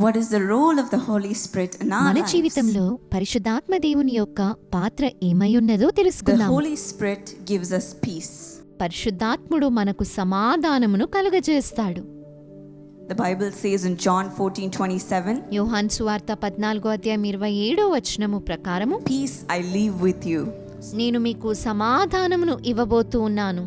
The role of the Holy Spirit in our మన? జీవితంలో పరిశుద్ధాత్మ దేవుని యొక్క పాత్ర ఏమై ఉన్నదో The తెలుసుకుందాం Holy Spirit gives us peace. పరిశుద్ధాత్ముడు మనకు సమాధానమును కలుగజేస్తాడు The Bible says in John 14 27, యోహాన్ సువార్త పద్నాలుగో అధ్యాయం ఇరవై ఏడో వచనము ప్రకారము Peace I leave with you, నేను మీకు సమాధానమును ఇవ్వబోతూ ఉన్నాను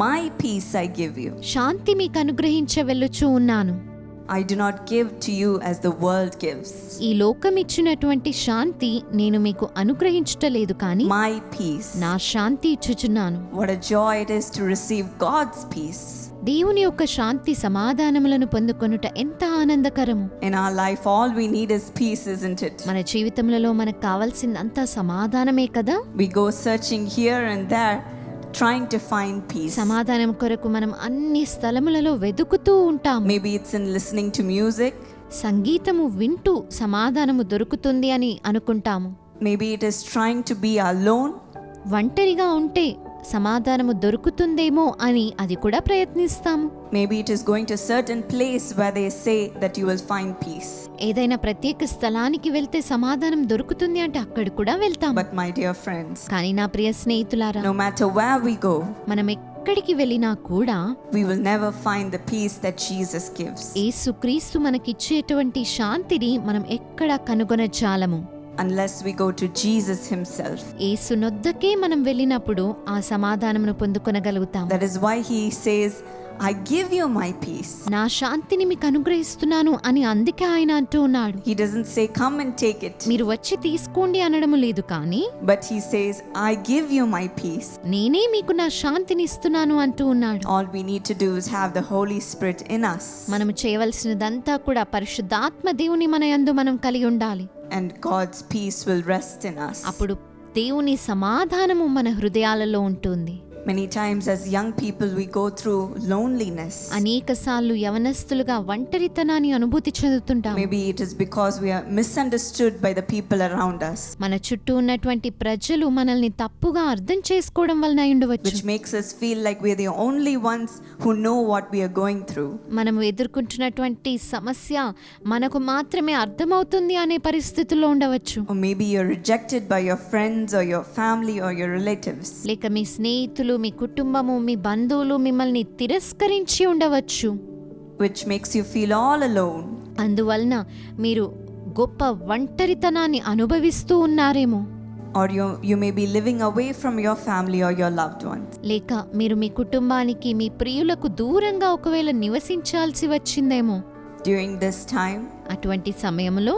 my peace I give you. శాంతి మీకు అనుగ్రహించ వెళ్ళుచూ ఉన్నాను I do not give to you as the world gives. ఈ లోకం ఇచ్చినటువంటి శాంతి నేను మీకు అనుగ్రహించటలేదు కానీ My peace. నా శాంతి ఇచ్చుచున్నాను What a joy it is to receive God's peace. దేవుని యొక్క శాంతి సమాధానములను పొందుకొనుట ఎంత ఆనందకరము In our life, all we need is peace, isn't it? మన జీవితములలో మనకు కావాల్సిందంతా సమాధానమే కదా We go searching here and there, trying to find peace. సమాధానం కొరకు మనం అన్ని స్థలములలో వెతుకుతూ ఉంటాము Maybe it's in listening to music, సంగీతము వింటూ సమాధానము దొరుకుతుంది అని అనుకుంటాము maybe it is trying to be alone, ఒంటరిగా ఉంటే సమాధానము దొరుకుతుందేమో అని అది కూడా ప్రయత్నిస్తాం maybe it is going to certain place where say that you will find peace ఏదైనా ప్రత్యేక స్థలానికి వెళ్తే సమాధానం దొరుకుతుంది అంటే అక్కడ కూడా వెళ్తాం బట్ మై డియర్ ఫ్రెండ్స్ కానీ నా ప్రియ స్నేహితులారా నో మ్యాటర్ వి గో మనం ఎక్కడికి వెళ్ళినా కూడా we will never find the peace that Jesus gives యేసుక్రీస్తు మనకి ఇచ్చేటువంటి శాంతిని మనం ఎక్కడ కనుగొనచాలము unless we go to Jesus Himself. యేసు నొద్దకే మనం వెళ్ళినప్పుడు ఆ సమాధానమును పొందుకొనగలుగుతాం That is why He says, I give you my peace. నా శాంతిని మీకు అనుగ్రహిస్తున్నాను అని అందుకే ఆయన అంటూ ఉన్నాడు He doesn't say, Come and take it, మీరు వచ్చి తీసుకోండి అనడము లేదు కానీ but He says, I give you my peace. నేనే మీకు నా శాంతిని ఇస్తున్నాను అంటూ ఉన్నాడు All we need to do is have the Holy Spirit in us, మనము చేయవలసినదంతా కూడా పరిశుద్ధాత్మ దేవుని మన యందు మనం కలిగి ఉండాలి and God's peace will rest in us. అప్పుడు దేవుని సమాధానము మన హృదయాలలో ఉంటుంది Many times, as young people, we go through loneliness. అనేక సార్లు యవనస్తులుగా ఒంటరితనాన్ని అనుభూతి చెందుతుంటాం Maybe it is because we are misunderstood by the people around us, మన చుట్టూ ఉన్నటువంటి ప్రజలు మనల్ని తప్పుగా అర్థం చేసుకోవడం వలన అయి ఉండవచ్చు which makes us feel like we're the only ones who know what we are going through. మనం ఎదుర్కొంటున్నటువంటి సమస్య మనకు మాత్రమే అర్థమవుతుంది అనే పరిస్థితుల్లో ఉండవచ్చు Or maybe you're rejected by your friends or your family or your relatives. లేక మీ స్నేహితులు మీ కుటుంబము మీ బంధువులు మిమ్మల్ని తిరస్కరించి ఉండవచ్చు which makes you feel all alone. అందువలన మీరు గొప్ప ఒంటరితనాన్ని అనుభవిస్తూ ఉన్నారేమో Or you, you may be living away from your family or your loved ones. లేక మీరు మీ కుటుంబానికి మీ ప్రియులకు దూరంగా ఒకవేళ నివసించాల్సి వచ్చిందేమో During this time, అటువంటి సమయంలో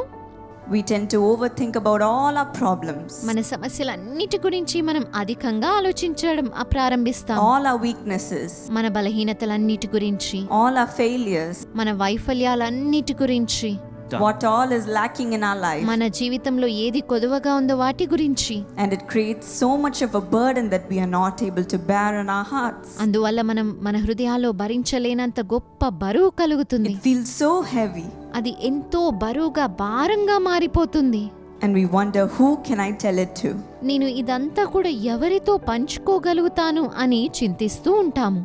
we tend to overthink about all our problems, మన సమస్యలన్నిటి గురించి మనం అధికంగా ఆలోచించడం ఆ ప్రారంభిస్తాం all our weaknesses, మన బలహీనతలన్నిటి గురించి all our failures, మన వైఫల్యాలన్నిటి గురించి What all is lacking in our life. మన జీవితంలో ఏది కొదువగా ఉందో వాటి గురించి And it creates so much of a burden that we are not able to bear in our hearts. అందువల్ల మనం మన హృదయాల్లో భరించలేనంత గొప్ప బరువు కలుగుతుంది It feels so heavy. అది ఎంతో బరువుగా భారంగా మారిపోతుంది And we wonder, who can I tell it to? నేను ఇదంతా కూడా ఎవరితో పంచుకోగలుగుతాను అని చింతిస్తూ ఉంటాము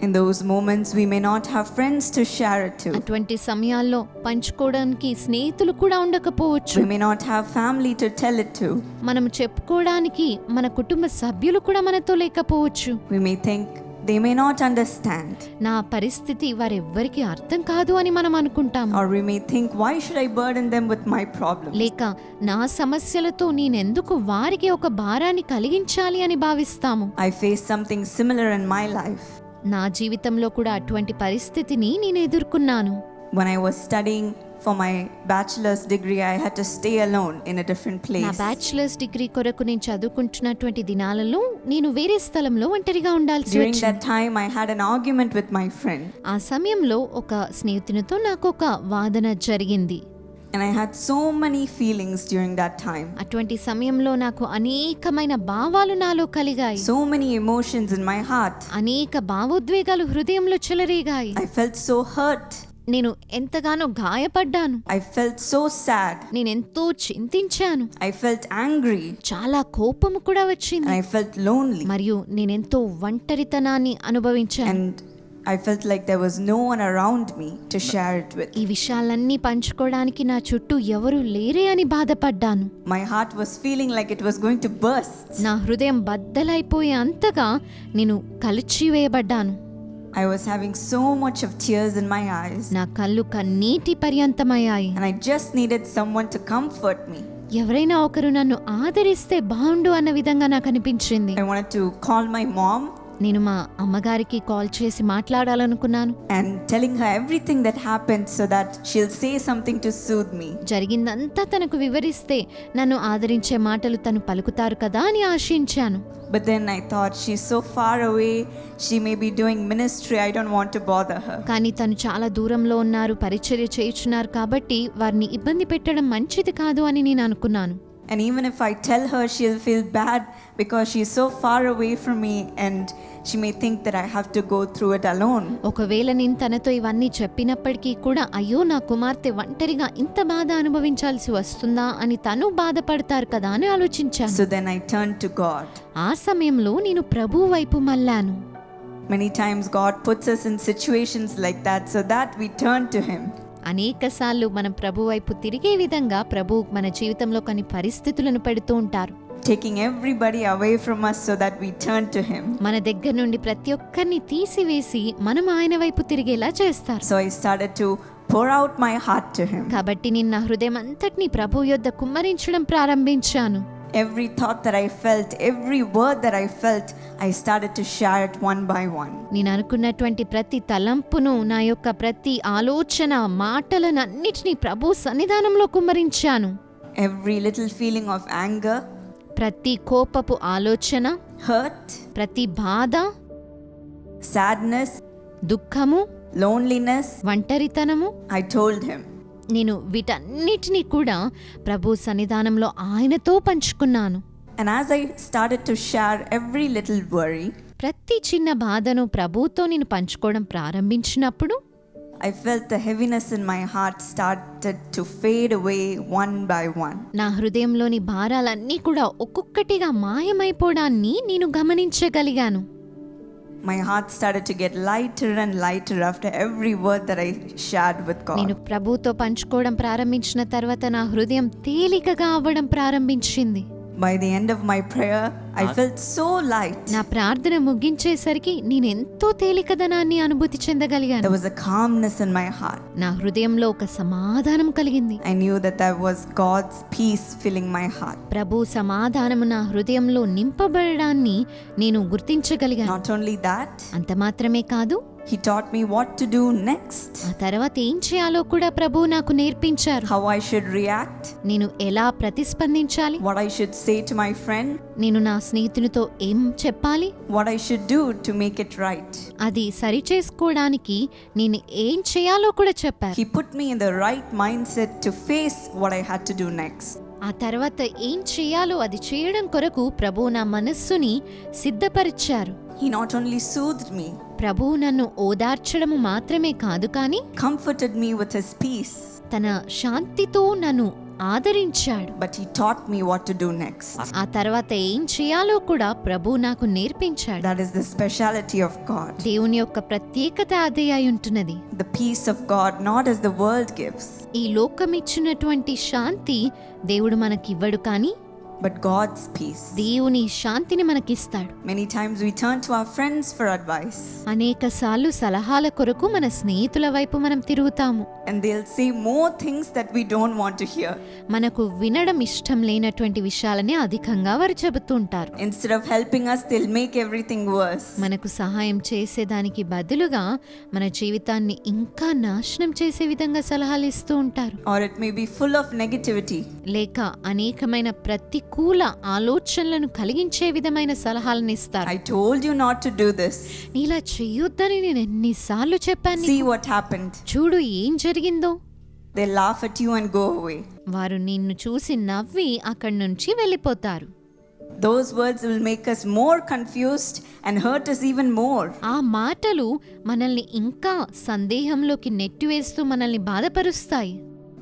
In those moments, we may not have friends to share it to. అటువంటి సమయాల్లో పంచుకోవడానికి స్నేహితులు కూడా ఉండకపోవచ్చు We may not have family to tell it to. మనం చెప్పుకోవడానికి మన కుటుంబ సభ్యులు కూడా మనతో లేకపోవచ్చు We may think they may not understand. నా పరిస్థితి వారెవ్వరికి అర్థం కాదు అని మనం అనుకుంటాం Or we may think, why should I burden them with my problems? లేక నా సమస్యలతో నేనెందుకు వారికి ఒక భారాన్ని కలిగించాలి అని భావిస్తాము I face something similar in my life. నా జీవితంలో కూడా అటువంటి పరిస్థితిని నేను ఎదుర్కొన్నాను When I was studying for my bachelor's degree, I had to stay alone in a different నా place. బ్యాచిలర్స్ డిగ్రీ కొరకు నేను చదువుకుంటున్నటువంటి దినాలలో నేను వేరే స్థలంలో ఒంటరిగా ఉండాల్సి During వచ్చింది that time, I had an argument with my friend, ఆ సమయంలో ఒక స్నేహితునితో నాకు ఒక వాదన జరిగింది and I had so many feelings during that time. అటువంటి సమయంలో నాకు అనేకమైన భావాలు నాలో కలిగాయి So many emotions in my heart. అనేక భావోద్వేగాలు హృదయంలో చెలరేగాయి I felt so hurt. నేను ఎంతగానో గాయపడ్డాను I felt so sad. నేనెంతో చింతించాను I felt angry. చాలా కోపము కూడా And వచ్చింది I felt lonely. మరియు నేనెంతో ఒంటరితనాన్ని అనుభవించాను And I felt like there was no one around me to share it with ఈ విషయాలన్నీ పంచుకోవడానికి నా చుట్టూ ఎవరు లేరే అని బాధపడ్డాను. My heart was feeling like it was going to burst నా హృదయం బద్దలైపోయి అంతగా నేను కలిచి వేయబడ్డాను I was having so much of tears in my eyes నా కళ్ళు కన్నీటి పర్యంతమయ్యాయి. And I just needed someone to comfort me ఎవరైనా ఒకరు నన్ను ఆదరిస్తే బాగుండు అన్న విధంగా నాకు అనిపించింది. I want to call my mom నేను మా అమ్మగారికి కాల్ చేసి మాట్లాడాలనుకున్నాను. And telling her everything that happens so that she'll say something to soothe me జరిగిందంతా తనకు వివరిస్తే నన్ను ఆదరించే మాటలు తను పలుకుతారు కదా అని ఆశించాను. But then I thought she so far away she may be doing ministry I don't want to bother her కానీ తను చాలా దూరంలో ఉన్నారు పరిచర్య చేయుచున్నారు కాబట్టి వారిని ఇబ్బంది పెట్టడం మంచిది కాదు అని నేను అనుకున్నాను. And even if I tell her, she'll feel bad because she's so far away from me and she may think that I have to go through it alone. ఒకవేళ నేను తనతో ఇవన్నీ చెప్పినప్పటికీ కూడా అయ్యో నా కుమార్తె ఒంటరిగా ఇంత బాధ అనుభవించాల్సి వస్తుందా అని తను బాధపడతారు కదా అని ఆలోచించాను So then I turned to God. ఆ సమయంలో నేను ప్రభు వైపు మళ్ళాను Many times God puts us in situations like that so that we turn to Him. అనేకసార్లు మనం ప్రభు వైపు తిరిగే విధంగా ప్రభు మన జీవితంలో కొన్ని పరిస్థితులను పెడుతూ ఉంటారు taking everybody away from us so that we turn to Him. మన దగ్గర నుండి ప్రతి ఒక్కరిని తీసివేసి మనం ఆయన వైపు తిరిగేలా చేస్తారు So I started to pour out my heart to Him. కాబట్టి నేను నా హృదయం అంతటిని ప్రభు యొద్ద కుమ్మరించడం ప్రారంభించాను Every thought that I felt, every word that I felt, I started to share it one by one. నేను అనుకున్నటువంటి ప్రతి తలంపును నా యొక్క ప్రతి ఆలోచన మాటలను అన్నిటినీ ప్రభు సన్నిధానంలో కుమ్మరించాను Every little feeling of anger, ప్రతి కోపపు ఆలోచన hurt, ప్రతి బాధ sadness, దుఃఖము loneliness, ఒంటరితనము I told Him. నేను వీటన్నిటినీ కూడా ప్రభు సన్నిధానంలో ఆయనతో పంచుకున్నాను And as I started to share every little worry, ప్రతి చిన్న బాధను ప్రభుతో నేను పంచుకోవడం ప్రారంభించినప్పుడు I felt the heaviness in my heart started to fade away one by one. నా హృదయంలోని భారాలన్నీ కూడా ఒక్కొక్కటిగా మాయమైపోవడాన్ని నేను గమనించగలిగాను my heart started to get lighter and lighter after every word that I shared with God నేను ప్రభుతో పంచుకోవడం ప్రారంభించిన తర్వాత నా హృదయం తేలికగా అవ్వడం ప్రారంభించింది. By the end of my prayer I fell so light నా ప్రార్థన ముగించేసరికి నేను ఎంతో తేలికదనాన్ని అనుభూతి చెందగలిగాను. There was a calmness in my heart నా హృదయంలో ఒక సమాధానం కలిగింది. I knew that there was God's peace filling my heart ప్రభు సమాధానము నా హృదయంలో నింపబడడాన్ని నేను గుర్తించగలిగాను. నాట్ ఓన్లీ దట్ అంత మాత్రమే కాదు He taught me what to do next, ఆ తర్వాత ఏం చేయాలో కూడా ప్రభు నాకు నేర్పించారు how I should react, నేను ఎలా ప్రతిస్పందించాలి what I should say to my friend, నేను నా స్నేహితునితో ఏం చెప్పాలి what I should do to make it right. అది సరి చేసుకోవడానికి నేను ఏం చేయాలో కూడా చెప్పారు He put me in the right mindset to face what I had to do next. ఆ తర్వాత ఏం చేయాలో అది చేయడం కొరకు ప్రభు నా మనస్సుని సిద్ధపరిచారు He not only soothed me, ప్రభు నన్ను ఓదార్చడము మాత్రమే కాదు కానీ comforted me with His peace, తన శాంతితో నన్ను ఆదరించాడు but He taught me what to do next. ఆ తర్వాత ఏం చేయాలో కూడా ప్రభు నాకు నేర్పించాడు That is the speciality of God. దేవుని యొక్క ప్రత్యేకత అదే అయి ఉంటున్నది The peace of God, not as the world gives, ఈ లోకం ఇచ్చినటువంటి శాంతి దేవుడు మనకివ్వడు కానీ but God's peace. దేవుని శాంతిని మనకిస్తాడు Many times we turn to our friends for advice, అనేక సార్లు సలహాల కొరకు మన స్నేహితుల వైపు మనం తిరుగుతాము and they'll say more things that we don't want to hear. మనకు వినడం ఇష్టం లేనటువంటి విషయాలని అధికంగా వారు చెబుతూ ఉంటారు Instead of helping us, they'll make everything worse. మనకు సహాయం చేసేదానికి బదులుగా మన జీవితాన్ని ఇంకా నాశనం చేసే విధంగా సలహాలు ఇస్తూ ఉంటారు Or it may be full of negativity. లేక అనేకమైన ప్రతికూల ఆలోచనలను కలిగించే విధమైన సలహాలను ఇస్తారు I told you not to do this. ఇలా చెయ్యొద్దని నేను ఎన్నిసార్లు చెప్పాను? See what happened. చూడు ఏం జరిగిందో They laugh at you and go away. వారు నిన్ను చూసి నవ్వి అక్కడి నుంచి వెళ్ళిపోతారు Those words will make us more confused and hurt us even more. ఆ మాటలు మనల్ని ఇంకా సందేహంలోకి నెట్టివేస్తూ మనల్ని బాధపరుస్తాయి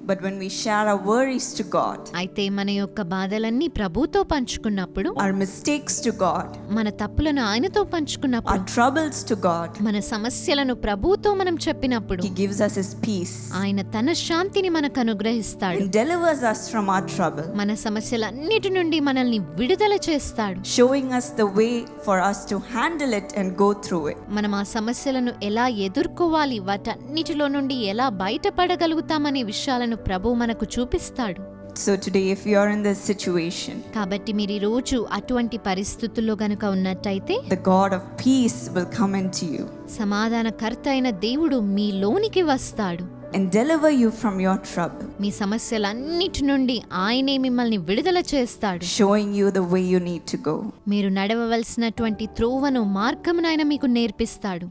But when we share our worries to God, అయితే మన యొక్క బాధలన్నీ ప్రభుతో పంచుకున్నప్పుడు our mistakes to God, మన తప్పులను ఆయనతో పంచుకున్నప్పుడు our troubles to God, మన సమస్యలను ప్రభుతో మనం చెప్పినప్పుడు He gives us His peace ఆయన తన శాంతిని మనకు అనుగ్రహిస్తాడు and delivers us from our trouble, మన సమస్యలన్నిటి నుండి మనల్ని విడుదల చేస్తాడు showing us the way for us to handle it and go through it. మనం ఆ సమస్యలను ఎలా ఎదుర్కోవాలి వాటన్నిటిలో నుండి ఎలా బయటపడగలుగుతామనే విషయాలను ప్రభు మనకు చూపిస్తాడు. So today, if you are in this situation, కాబట్టి మీరు ఈ రోజు అటువంటి పరిస్థితుల్లో గనుక ఉన్నట్టయితే the God of peace will come into you సమాధానకర్త అయిన దేవుడు మీలోనికి వస్తాడు. and deliver you from your trouble, మీ సమస్యలన్నిటి నుండి ఆయనే మిమ్మల్ని విడుదల చేస్తాడు. showing you the way you need to go. మీరు నడవవలసినటువంటి త్రోవను మార్గమునైన మీకు నేర్పిస్తాడు.